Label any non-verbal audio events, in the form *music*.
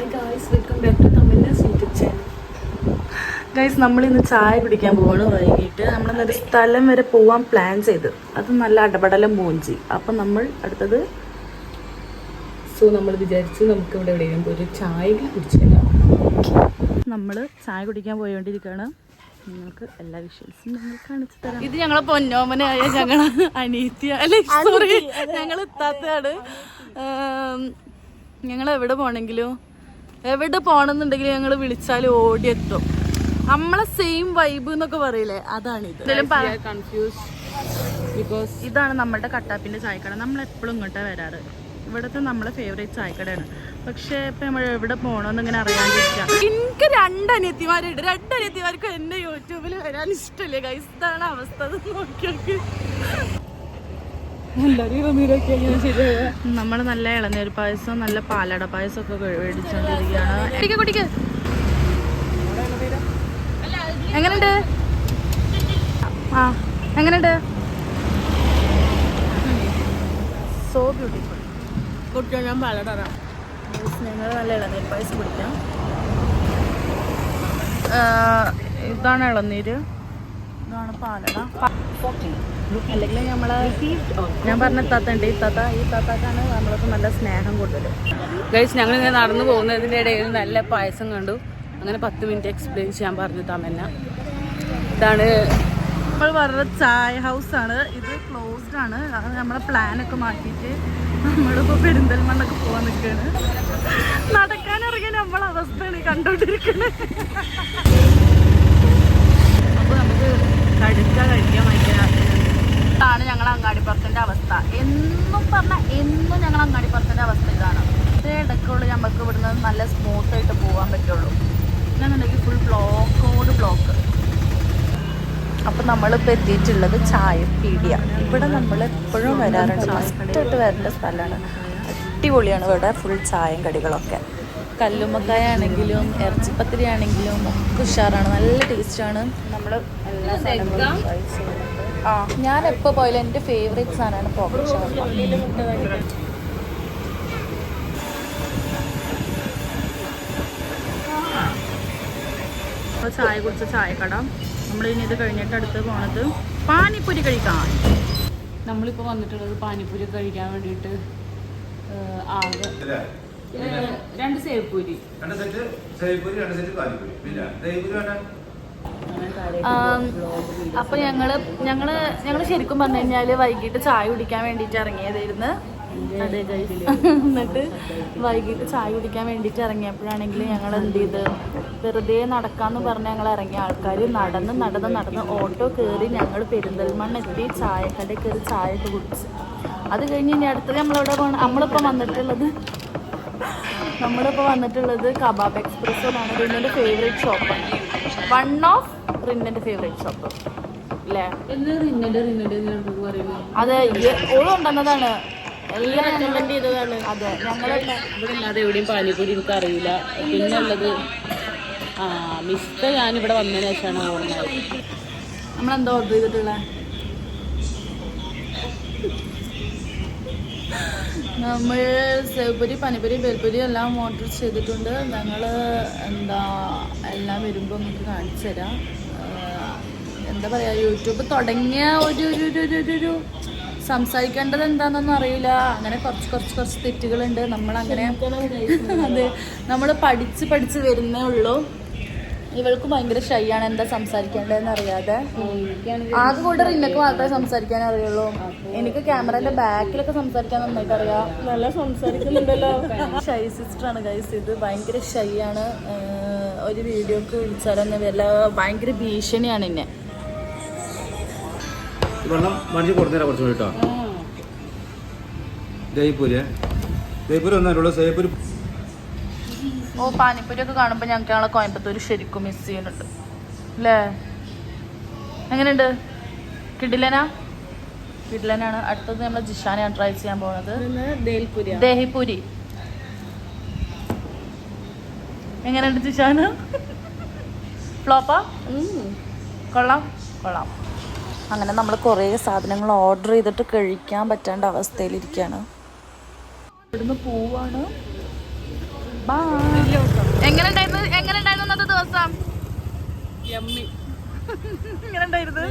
Hi guys welcome back to Tamilnas YouTube channel guys നമ്മളിന്ന് ചായ കുടിക്കാൻ പോവാണ് വൈകിട്ട്. നമ്മളൊരു സ്ഥലം വരെ പോവാൻ പ്ലാൻ ചെയ്ത്. അത് നല്ല അടപടലം മൂഞ്ചി. അപ്പം നമ്മൾ അടുത്തത് സോ നമ്മൾ വിചാരിച്ച് നമുക്ക് ഇവിടെ എവിടെയെങ്കിലും പോയി ഒരു ചായ കുടിച്ചേക്കാം നമ്മൾ ചായ കുടിക്കാൻ പോയോണ്ടിരിക്കുകയാണ് നിങ്ങൾക്ക് എല്ലാ വിഷ്വൽസും ഞങ്ങൾ കാണിച്ചു തരാം. ഇത് ഞങ്ങളെ പൊന്നോമനായ ഞങ്ങളെ അനീത്യ അല്ലെ? സോറി ഞങ്ങൾ എത്താത്തതാണ് ഞങ്ങൾ എവിടെ പോണെങ്കിലും എവിടെ പോണെന്നുണ്ടെങ്കിലും ഞങ്ങൾ വിളിച്ചാൽ ഓടിയെത്തും. നമ്മളെ സെയിം വൈബ് എന്നൊക്കെ പറയില്ലേ? അതാണ് കൺഫ്യൂസ് ബിക്കോസ് ഇതാണ് നമ്മളുടെ കട്ടാപ്പിന്റെ ചായക്കട. നമ്മൾ എപ്പോഴും ഇങ്ങോട്ടാണ് വരാറ്. ഇവിടുത്തെ നമ്മളെ ഫേവറേറ്റ് ചായക്കടയാണ്. പക്ഷേ ഇപ്പൊ നമ്മൾ എവിടെ പോണോന്ന് ഇങ്ങനെ അറിയാണ്ടിരിക്കാം എനിക്ക് രണ്ട് അനിയത്തിമാരുണ്ട് രണ്ട് അനിയത്തിമാർക്ക് എന്നെ യൂട്യൂബിൽ വരാൻ ഇഷ്ടമില്ല. ഗൈസ് ഇതാണ് അവസ്ഥ. അത് നോക്കിയൊക്കെ. നമ്മൾ നല്ല ഇളനീർ പായസം നല്ല പാലട പായസം ഒക്കെ മേടിച്ചോണ്ടിരിക്കുകയാണ്. എങ്ങനെയുണ്ട്? ആ എങ്ങനെയുണ്ട്? സോ ബ്യൂട്ടിഫുൾ കുട്ടികൾ ഞാൻ പാലട ഞങ്ങൾ നല്ല ഇളനീർ പായസം കുടിക്കാം. ഇതാണ് ഇളനീര്. ഇതാണ് പാലട. അല്ലെങ്കിൽ നമ്മളെ ഞാൻ പറഞ്ഞ താത്തണ്ട് ഈ തത്ത ഈ താത്താക്കാണ് നമ്മളൊക്കെ നല്ല സ്നേഹം കൂടുതൽ ഗൈസ് ഞങ്ങൾ ഇങ്ങനെ നടന്നു പോകുന്നതിന്റെ ഇടയിൽ നല്ല പായസം കണ്ടു. അങ്ങനെ പത്ത് മിനിറ്റ് എക്സ്പ്ലെയിൻ ചെയ്യാൻ പറഞ്ഞു തന്നെ ഇതാണ് നമ്മൾ പറഞ്ഞ ചായ ഹൗസ് ആണ്. ഇത് ക്ലോസ്ഡ് ആണ്. അത് നമ്മളെ പ്ലാനൊക്കെ മാറ്റിയിട്ട് നമ്മളിപ്പോ പെരിന്തൽമണ്ണൊക്കെ പോവാൻ നിൽക്കുകയാണ് നടക്കാൻ ഇറങ്ങിയ നമ്മളെ അവസ്ഥയാണ് കണ്ടോണ്ടിരിക്കുന്നത് അപ്പോൾ നമുക്ക് കടുക്ക കഴിക്കാൻ ഭയങ്കര ഇതാണ് ഞങ്ങളുടെ അങ്ങാടിപ്പുറത്തിന്റെ അവസ്ഥ. എന്നും പറഞ്ഞാൽ എന്നും ഞങ്ങൾ അങ്ങാടിപ്പുറത്തിന്റെ അവസ്ഥ ഇതാണ്. ഇതേ ഇടയ്ക്കുള്ളൂ നമുക്ക് ഇവിടുന്ന് നല്ല സ്മൂത്ത് ആയിട്ട് പോകാൻ പറ്റുള്ളൂ. പിന്നെന്നുണ്ടെങ്കിൽ ഫുൾ ബ്ലോക്കോട് ബ്ലോക്ക് അപ്പം നമ്മളിപ്പോൾ എത്തിയിട്ടുള്ളത് ചായപ്പീടിയ. ഇവിടെ നമ്മൾ എപ്പോഴും വരാറുണ്ട്. മസ്റ്റായിട്ട് വരേണ്ട സ്ഥലമാണ് അടിപൊളിയാണ് ഇവിടെ ഫുൾ ചായയും കടികളൊക്കെ. കല്ലുമ്മക്കായ ആണെങ്കിലും ഇറച്ചിപ്പത്തിരി ആണെങ്കിലും ഒക്കെ ഉഷാറാണ്. നല്ല ടേസ്റ്റാണ്. നമ്മൾ. ആ ഞാൻ എപ്പോ പോയാലും എന്റെ ഫേവറേറ്റ് സാധനമാണ് പോക്കറ്റ് ഷവർമ്മ അപ്പോൾ ചായ കുടിച്ച ചായക്കട. നമ്മൾ ഇനി ഇത് കഴിഞ്ഞിട്ട് അടുത്ത് പോണത് പാനിപ്പൂരി കഴിക്കാൻ. നമ്മളിപ്പോൾ വന്നിട്ടുള്ളത് പാനിപ്പൂരി കഴിക്കാൻ വേണ്ടിയിട്ട് ആ ആകെ രണ്ട് സേവ്പൂരി. രണ്ട് സെറ്റ് സേവ്പൂരി രണ്ട് സെറ്റ് കാലിപ്പൂരി. പിന്നെ വേണ്ട. അപ്പൊ ഞങ്ങൾ ഞങ്ങൾ ഞങ്ങൾ ശരിക്കും പറഞ്ഞു കഴിഞ്ഞാൽ വൈകിട്ട് ചായ കുടിക്കാൻ വേണ്ടിട്ട് ഇറങ്ങിയതായിരുന്നു. എന്നിട്ട് വൈകിട്ട് ചായ കുടിക്കാൻ വേണ്ടിട്ട് ഇറങ്ങിയപ്പോഴാണെങ്കിൽ ഞങ്ങൾ എന്ത് ചെയ്ത് വെറുതെ നടക്കാന്ന് പറഞ്ഞ് ഞങ്ങൾ ഇറങ്ങിയ ആൾക്കാർ നടന്ന് നടന്ന് നടന്ന് ഓട്ടോ കയറി ഞങ്ങൾ പെരിന്തൽമണ്ണ എത്തി ചായക്കടയിൽ കയറി ചായ ഒക്കെ കുടിച്ച്. അത് കഴിഞ്ഞ് ഇനി അടുത്തത് നമ്മളവിടെ പോകണം നമ്മളിപ്പോൾ വന്നിട്ടുള്ളത് നമ്മളിപ്പോൾ വന്നിട്ടുള്ളത് കബാബ് എക്സ്പ്രസ് എന്നാണ് റിന്നിന്റെ ഫേവറേറ്റ് ഷോപ്പ് വൺ ഓഫ് റിന്നിന്റെ ഫേവറേറ്റ് ഷോപ്പ് അല്ലേ അതെ ഓളും ഉണ്ടെന്നതാണ് എല്ലാം റെക്കമെൻഡ് ചെയ്തതാണ്. അതെ ഞങ്ങൾ ഇവിടെ ഇല്ലാതെ എവിടെയും പാനിപ്പൂരി എനിക്ക് അറിയില്ല. പിന്നെ ഉള്ളത് ആ മിസ്റ്റർ ഞാനിവിടെ വന്നതിന് ശേഷമാണ് നമ്മളെന്താ ഓർഡർ ചെയ്തിട്ടുള്ളത് നമ്മൾ സേവ്പുരി പനിപ്പുരി ബേൽപ്പുരി എല്ലാം ഓർഡർ ചെയ്തിട്ടുണ്ട്. ഞങ്ങൾ എന്താ എല്ലാം വരുമ്പോൾ നമുക്ക് കാണിച്ചു തരാം. എന്താ പറയുക യൂട്യൂബ് തുടങ്ങിയ ഒരു ഒരു ഒരു ഒരു ഒരു ഒരു സംസാരിക്കേണ്ടത് എന്താണെന്നൊന്നും അറിയില്ല. അങ്ങനെ കുറച്ച് കുറച്ച് കുറച്ച് തെറ്റുകളുണ്ട്. നമ്മളങ്ങനെ *laughs* അതെ നമ്മൾ പഠിച്ച് പഠിച്ച് വരുന്നേ ഉള്ളൂ. ഇവൾക്ക് ഭയങ്കര ഷൈ ആണ് എന്താ സംസാരിക്കേണ്ടതെന്ന് അറിയാതെ. ആകെ കൂടെ റിന്നക്ക് മാത്രമേ സംസാരിക്കാൻ അറിയുള്ളൂ. എനിക്ക് ക്യാമറന്റെ ബാക്കിലൊക്കെ സംസാരിക്കാൻ നന്നായിട്ട് അറിയാം നല്ല സംസാരിക്കുന്നുണ്ടല്ലോ. ഷൈ സിസ്റ്റർ ആണ് ഗൈസ് ഇത് ഭയങ്കര ഷൈ ആണ് ഒരു വീഡിയോക്ക് വിളിച്ചാലൊന്നും വല്ല ഭയങ്കര ഭീഷണിയാണ് എന്നെ. വെള്ളം ജയ്പൂര് കൊടുത്തരാ കേട്ടോ. ദഹിപ്പൂരി ഒന്നല്ലോ സേവ്പൂരി ഓ പാനിപ്പൂരി ഒക്കെ കാണുമ്പോൾ ഞങ്ങൾക്ക് ഞങ്ങളെ കോയമ്പത്തൂർ ശരിക്കും മിസ് ചെയ്യുന്നുണ്ട്. അല്ലേ എങ്ങനെയുണ്ട്? കിടിലന? കിടിലനാണ്. അടുത്തത് നമ്മൾ ജിഷാനെയാണ് ട്രൈ ചെയ്യാൻ പോകുന്നത് ദേഹിപ്പൂരി. എങ്ങനെയുണ്ട് ജിഷാന? ഫ്ലോപ്പാ? കൊള്ളാം. കൊള്ളാം. അങ്ങനെ നമ്മൾ കുറേ സാധനങ്ങൾ ഓർഡർ ചെയ്തിട്ട് കഴിക്കാൻ പറ്റേണ്ട അവസ്ഥയിലിരിക്കുകയാണ് ഇവിടുന്ന് പോവാണ്. എങ്ങനെയുണ്ടായിരുന്നു അന്നത്തെ ദിവസം *laughs* ഇങ്ങനെ ഉണ്ടായിരുന്നു